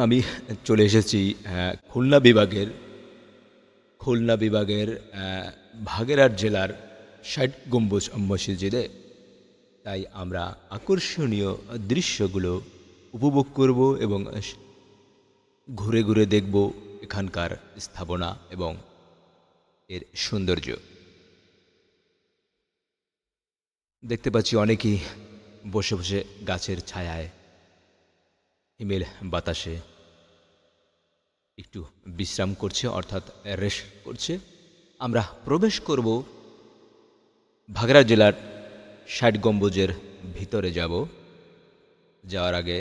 আমি চলে এসেছি খুলনা বিভাগের খুলনা বিভাগের ভাগেরহাট জেলার ষাট গম্বুজ মসজিদে। তাই আমরা আকর্ষণীয় দৃশ্যগুলো উপভোগ করব এবং ঘুরে ঘুরে দেখব এখানকার স্থাপনা এবং এর সৌন্দর্য। দেখতে পাচ্ছি অনেকেই বসে বসে গাছের ছায়ায় হিমেল বাতাসে একটু বিশ্রাম করছে, অর্থাৎ রেস্ট করছে। আমরা প্রবেশ করব ভাগড়া জেলার ষাট গম্বুজের ভিতরে যাব। যাওয়ার আগে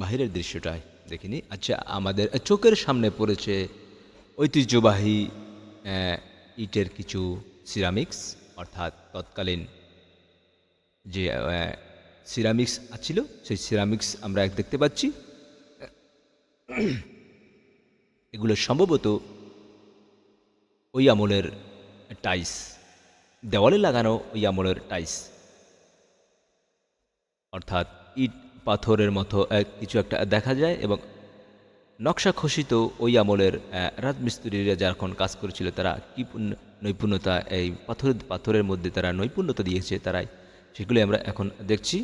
বাইরের দৃশ্যটা দেখিনি। আচ্ছা আমাদের চোখের সামনে পড়েছে ঐতিহ্যবাহী ইটের কিছু সিরামিক্স অর্থাৎ তৎকালীন যে সিরামিক্স ছিল, সেই সিরামিক্স আমরা এক দেখতে পাচ্ছি। এগুলো সম্ভবত ওই আমলের টাইস, দেওয়ালে লাগানো ওই আমলের টাইস। অর্থাৎ ইট পাথরের মতো এক কিছু একটা দেখা যায় এবং নকশা খসিত ওই আমলের রাজমিস্ত্রিরা যখন কাজ করেছিল, তারা কী নৈপুণ্যতা, এই পাথরের পাথরের মধ্যে তারা নৈপুণ্যতা দিয়েছে, তারাই সেগুলি আমরা এখন দেখছি।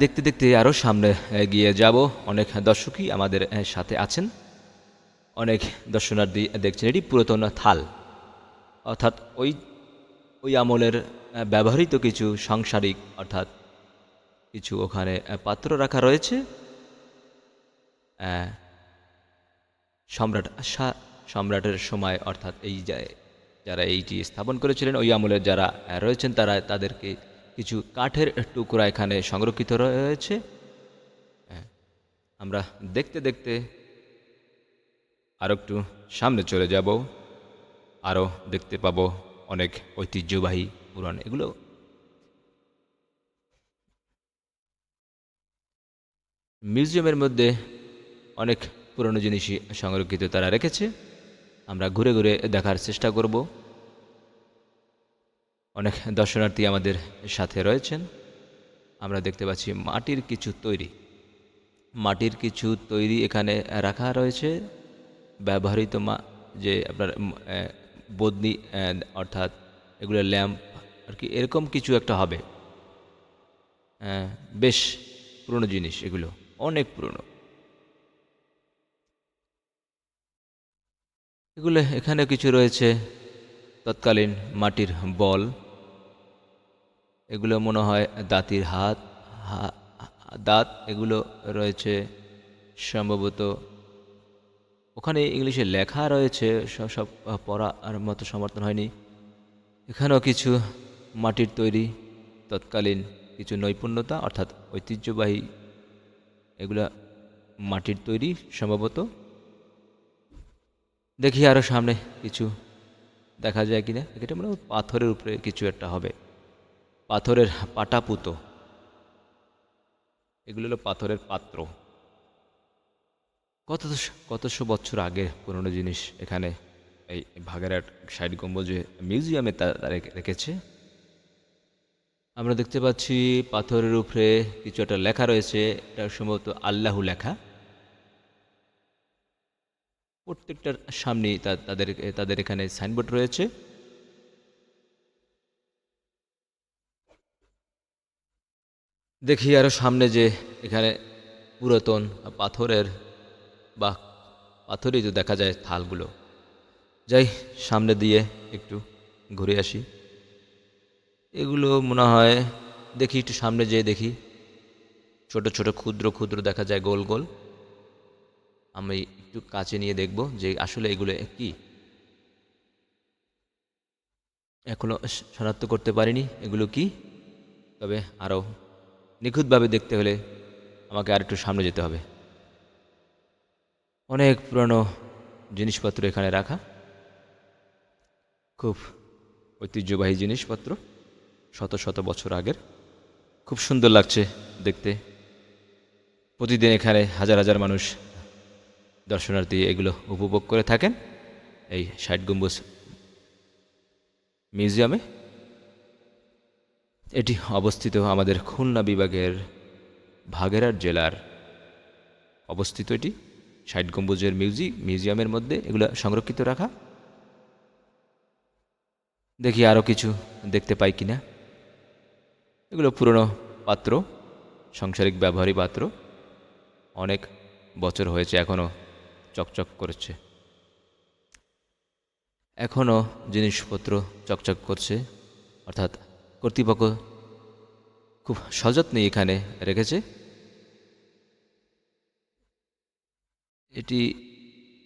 দেখতে দেখতে আরও সামনে গিয়ে যাব। অনেক দর্শকই আমাদের সাথে আছেন। অনেক দর্শনার্থী দেখছেন, এটি পুরাতন থাল। অর্থাৎ ওই ওই আমলের ব্যবহৃত কিছু সাংসারিক, অর্থাৎ কিছু ওখানে পাত্র রাখা রয়েছে। সম্রাট সম্রাটের সময়, অর্থাৎ এই যারা এইটি স্থাপন করেছিলেন, ওই আমলের যারা রয়েছেন, তারা তাদেরকে কিছু কাঠের টুকরা এখানে সংরক্ষিত রয়েছে। হ্যাঁ, আমরা দেখতে দেখতে আরও একটু সামনে চলে যাব। আরও দেখতে পাবো অনেক ঐতিহ্যবাহী পুরাণ এগুলো মিউজিয়ামের মধ্যে অনেক পুরনো জিনিসই সংরক্ষিত তারা রেখেছে। আমরা ঘুরে ঘুরে দেখার চেষ্টা করব। অনেক দর্শনার্থী আমাদের সাথে রয়েছেন। আমরা দেখতে পাচ্ছি মাটির কিছু তৈরি। মাটির কিছু তৈরি এখানে রাখা রয়েছে। ব্যবহৃত মা যে আপনার বদনি অর্থাৎ এগুলো ল্যাম্প আর কি, এরকম কিছু একটা হবে। বেশ পুরনো জিনিস এগুলো, অনেক পুরনো। এগুলো, এখানে কিছু রয়েছে তৎকালীন মাটির বল। এগুলো মনে হয় দাঁতির হাত দাঁত, এগুলো রয়েছে সম্ভবত ওখানে ইংলিশে লেখা রয়েছে, সব সব পড়ার মতো সমর্থন হয়নি। এখানেও কিছু মাটির তৈরি, তৎকালীন কিছু নৈপুণ্যতা অর্থাৎ ঐতিহ্যবাহী এগুলা মাটির তৈরি সম্ভবত। দেখি আরও সামনে কিছু দেখা যায় কিনা। এটা মনে পাথরের উপরে কিছু একটা হবে। পাথরের পাটাপুতো। এগুলো হলো পাথরের পাত্র। কত কতশো বছর আগে পুরনো জিনিস এখানে এই ভাগেরহাট সাইড গম্বুজে মিউজিয়ামে তারা রেখে- রেখেছে? আমরা দেখতে পাচ্ছি পাথরের উপরে কিছু একটা লেখা রয়েছে। এটা সম্ভবত আল্লাহু লেখা। প্রত্যেকটার সামনেই তা- তাদের তাদের এখানে সাইনবোর্ড রয়েছে। দেখি আরও সামনে যে এখানে পুরাতন পাথরের বা পাথরই তো দেখা যায় থালগুলো। যাই, সামনে দিয়ে একটু ঘুরে আসি। এগুলো মনে হয় দেখি, একটু সামনে যেয়ে দেখি। ছোট ছোট ক্ষুদ্র ক্ষুদ্র দেখা যায় গোল গোল। আমি একটু কাছে নিয়ে দেখব যে আসলে এগুলো কি। এখনও শ- শনাক্ত করতে পারিনি এগুলো কি। তবে আরও নিখুঁতভাবে দেখতে হলে আমাকে আর একটু সামনে যেতে হবে। অনেক পুরনো জিনিসপত্র এখানে রাখা। খুব ঐতিহ্যবাহী জিনিসপত্র, শত শত বছর আগের। খুব সুন্দর লাগছে দেখতে। প্রতিদিন এখানে হাজার হাজার মানুষ দর্শনার্থী এগুলো উপভোগ করে থাকেন এই ষাট গম্বুজ মিউজিয়ামে। এটি অবস্থিত আমাদের খুলনা বিভাগের ভাগেরহাট জেলার। অবস্থিত এটি ষাট গম্বুজের মিউজিক মিউজিয়ামের মধ্যে এগুলো সংরক্ষিত রাখা। দেখি আরও কিছু দেখতে পাই কিনা। এগুলো পুরনো পাত্র, সাংসারিক ব্যবহারী পাত্র। অনেক বছর হয়েছে এখনও চকচক করছে। এখনও জিনিসপত্র চকচক করছে, অর্থাৎ কর্তৃপক্ষ খুব সযত্নে এখানে রেখেছে। এটি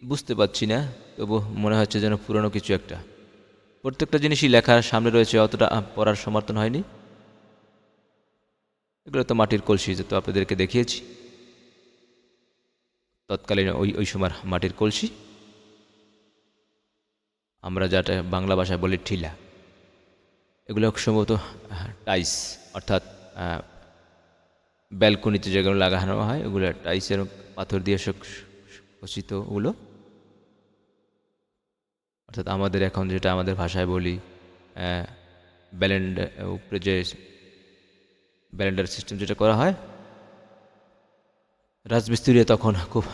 বুঝতে পারছি না, তবু মনে হচ্ছে যেন পুরনো কিছু একটা। প্রত্যেকটা জিনিসই লেখার সামনে রয়েছে, অতটা পড়ার সমর্থন হয়নি। এগুলো তো মাটির কলসি যে তো আপনাদেরকে দেখিয়েছি। তৎকালীন ওই ওই সময় মাটির কলসি। আমরা যাটা বাংলা ভাষায় বলি ঠিলা। এগুলো সম্ভবত টাইস অর্থাৎ ব্যালকনিতে যেগুলো লাগানো হয় ওগুলো টাইসের পাথর দিয়ে খচিত ওগুলো। অর্থাৎ আমাদের এখন যেটা আমাদের ভাষায় বলি ব্যালেন্ড উপরে যে ব্যালেন্ডার সিস্টেম যেটা করা হয় রাজমিস্ত্রি তখন খুব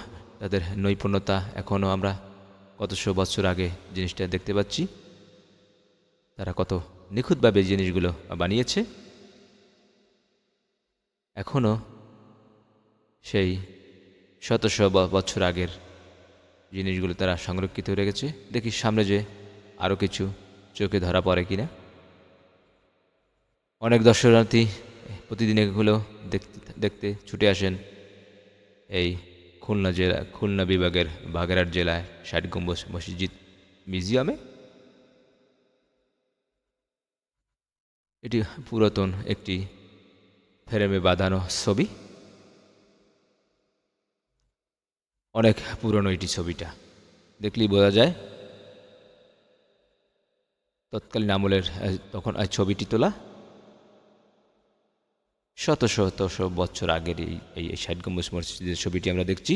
তাদের নৈপুণ্যতা এখনও আমরা কতশো বছর আগে জিনিসটা দেখতে পাচ্ছি। তারা কত নিখুঁতভাবে জিনিসগুলো বানিয়েছে। এখনও সেই শত শত বছর আগের জিনিসগুলো তারা সংরক্ষিত রেখেছে। দেখি সামনে যে আরও কিছু চোখে ধরা পড়ে কিনা। অনেক দর্শনার্থী প্রতিদিন এগুলো দেখতে দেখতে ছুটে আসেন এই খুলনা জেলা, খুলনা বিভাগের বাগেরহাট জেলায় ষাট গম্বুজ মসজিদ মিউজিয়ামে। এটি পুরাতন একটি ফ্রেমে বাঁধানো ছবি। অনেক পুরনো এটি ছবিটা। দেখলেই বোঝা যায়। তৎকালীন আমলের তখন ছবিটি তোলা। শত শত বছর আগের এই এই এই ষাট গম্বুজ মসজিদের ছবিটি আমরা দেখছি।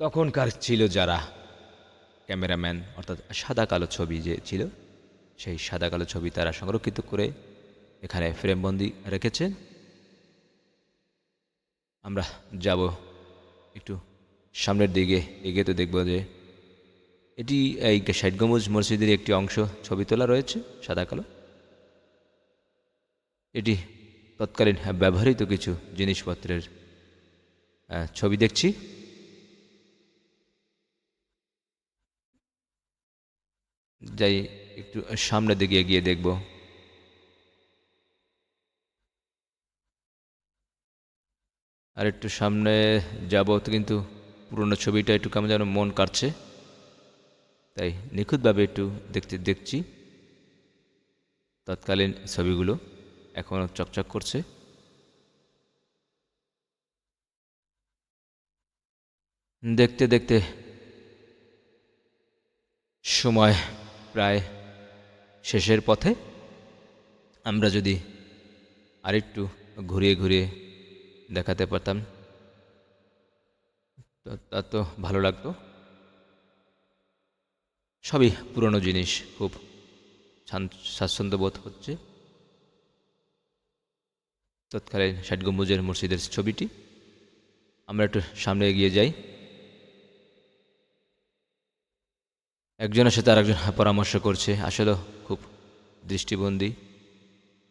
তখনকার ছিল যারা ক্যামেরাম্যান, অর্থাৎ সাদা কালো ছবি যে ছিল সেই সাদা কালো ছবি তারা সংরক্ষিত করে এখানে ফ্রেমবন্দি রেখেছেন আমরা যাব একটু সামনের দিকে, এগিয়ে তো দেখব যে এটি এই ষাট মসজিদের একটি অংশ, ছবি তোলা রয়েছে সাদা কালো। এটি তৎকালীন ব্যবহৃত কিছু জিনিসপত্রের ছবি দেখছি। যাই একটু সামনের দিকে এগিয়ে দেখব। আর একটু সামনে যাব কিন্তু পুরনো ছবিটা একটু কেমন যেন মন কাটছে তাই নিখুঁতভাবে একটু দেখতে দেখছি। তৎকালীন ছবিগুলো এখনও চকচক করছে। দেখতে দেখতে সময় প্রায় শেষের পথে আমরা যদি আরেকটু ঘুরিয়ে ঘুরিয়ে দেখাতে পারতাম, তো, তা ভালো লাগতো। সবই পুরনো জিনিস, খুব শান- স্বাচ্ছন্দ্য বোধ হচ্ছে। তৎকালীন ষাট গম্বুজের মসজিদের ছবিটি। আমরা একটু সামনে এগিয়ে যাই। একজনের সাথে আরেকজন পরামর্শ করছে। আসলে খুব দৃষ্টিবন্দি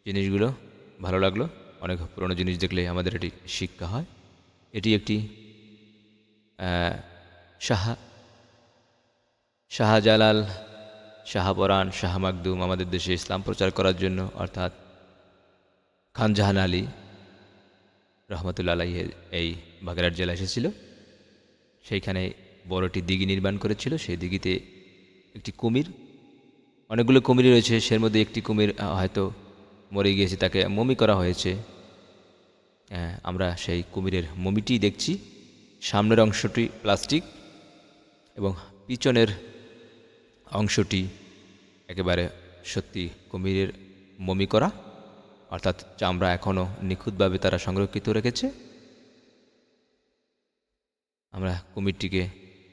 জিনিসগুলো, ভালো লাগল। অনেক পুরনো জিনিস দেখলে আমাদের এটি শিক্ষা হয়। এটি একটি শাহা, শাহজালাল শাহপরাণ শাহ মাকদুম আমাদের দেশে ইসলাম প্রচার করার জন্য, অর্থাৎ খান জাহান আলী রহমতুল্লা আলাই এই বাগেরহাট জেলা এসেছিল। সেইখানে বড়টি দিঘি নির্মাণ করেছিল। সেই দিঘিতে একটি কুমির। অনেকগুলো কুমির রয়েছে সের মধ্যে একটি কুমির হয়তো মরে গিয়েছে তাকে মমি করা হয়েছে। আহ, আমরা সেই কুমিরের মমিটি দেখছি। সামনের অংশটি প্লাস্টিক এবং পিছনের অংশটি একেবারে সত্যি কুমিরের মমি করা। অর্থাৎ চামড়া এখনও নিখুঁতভাবে তারা সংরক্ষিত রেখেছে। আমরা কুমিরটিকে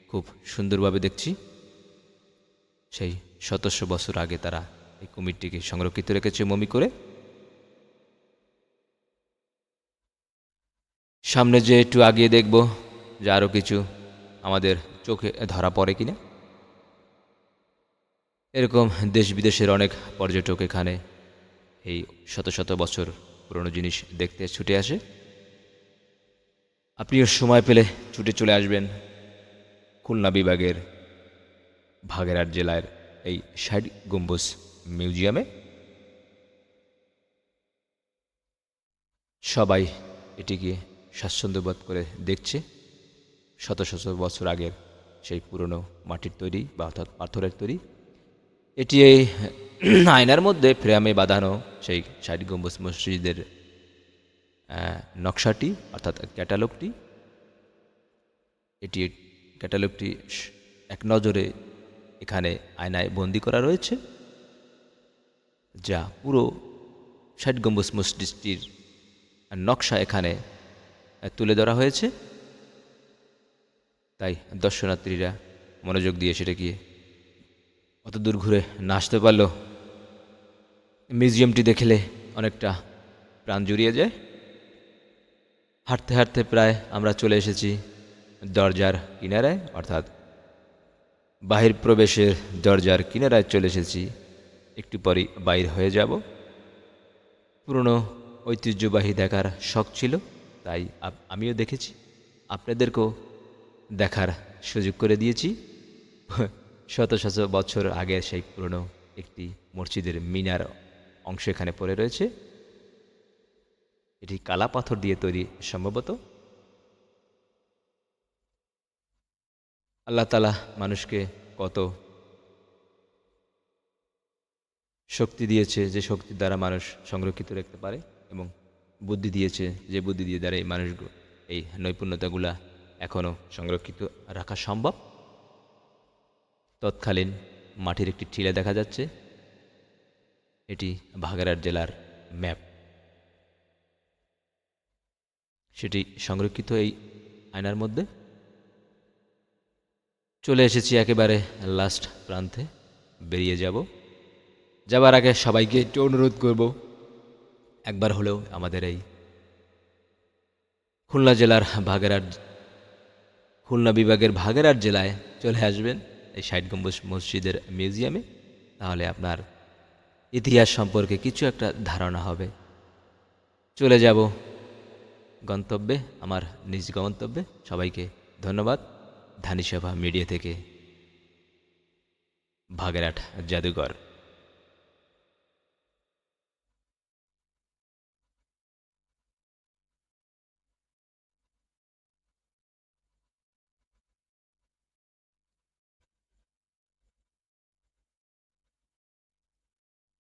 খুব সুন্দরভাবে দেখছি। সেই শতশো বছর আগে তারা এই কুমিরটিকে সংরক্ষিত রেখেছে মমি করে। সামনে যে একটু আগিয়ে দেখব যে আরও কিছু আমাদের চোখে ধরা পড়ে কিনা। এরকম দেশ বিদেশের অনেক পর্যটক এখানে এই শত শত বছর পুরনো জিনিস দেখতে ছুটে আসে। আপনিও সময় পেলে ছুটে চলে আসবেন খুলনা বিভাগের ভাগেরহাট জেলার এই ষাট গম্বুজ মিউজিয়ামে সবাই এটিকে স্বাচ্ছন্দ্যবোধ করে দেখছে। শত শত বছর আগের সেই পুরনো মাটির তৈরি বা অর্থাৎ পাথরের তৈরি। এটি এই আয়নার মধ্যে ফ্রেমে বাঁধানো সেই ষাট গম্বুজ মসজিদের নকশাটি অর্থাৎ ক্যাটালগটি। এটি ক্যাটালগটি এক নজরে এখানে আয়নায় বন্দি করা রয়েছে, যা পুরো ষাট গম্বুজ মসজিদটির নকশা এখানে তুলে ধরা হয়েছে। তাই দর্শনার্থীরা মনোযোগ দিয়ে সেটাকে অত দূর ঘুরে না আসতে পারল মিউজিয়ামটি দেখলে অনেকটা প্রাণ জুড়িয়ে যায়। হাঁটতে হাঁটতে প্রায় আমরা চলে এসেছি দরজার কিনারায়, অর্থাৎ বাহির প্রবেশের দরজার কিনারায় চলে এসেছি। একটু পরই বাইর হয়ে যাব। পুরনো ঐতিহ্যবাহী দেখার শখ ছিল, তাই আমিও দেখেছি। আপনাদেরকেও দেখার সুযোগ করে দিয়েছি। শত শত বছর আগের সেই পুরনো একটি মসজিদের মিনার অংশ এখানে পড়ে রয়েছে। এটি কালা পাথর দিয়ে তৈরি সম্ভবত। আল্লাহ তালা মানুষকে কত শক্তি দিয়েছে যে শক্তির দ্বারা মানুষ সংরক্ষিত রাখতে পারে এবং বুদ্ধি দিয়েছে যে বুদ্ধি দিয়ে দ্বারা এই মানুষগুলো এই নৈপুণ্যতাগুলা এখনও সংরক্ষিত রাখা সম্ভব। তৎকালীন মাটির একটি টিলা দেখা যাচ্ছে। এটি ভাগাড়ার জেলার ম্যাপ। সেটি সংরক্ষিত এই আয়নার মধ্যে। চলে এসেছি একেবারে লাস্ট প্রান্তে। বেরিয়ে যাব। যাবার আগে সবাইকে একটু অনুরোধ করব, একবার হলেও আমাদের এই খুলনা জেলার ভাগেরার খুলনা বিভাগের ভাগেরার জেলায় চলে আসবেন এই ষাট গম্বুজ মসজিদের মিউজিয়ামে। তাহলে আপনার ইতিহাস সম্পর্কে কিছু একটা ধারণা হবে। চলে যাব গন্তব্যে, আমার নিজ গন্তব্যে। সবাইকে ধন্যবাদ। ধানিসভা মিডিয়া থেকে। ভাগেরহাট জাদুঘর।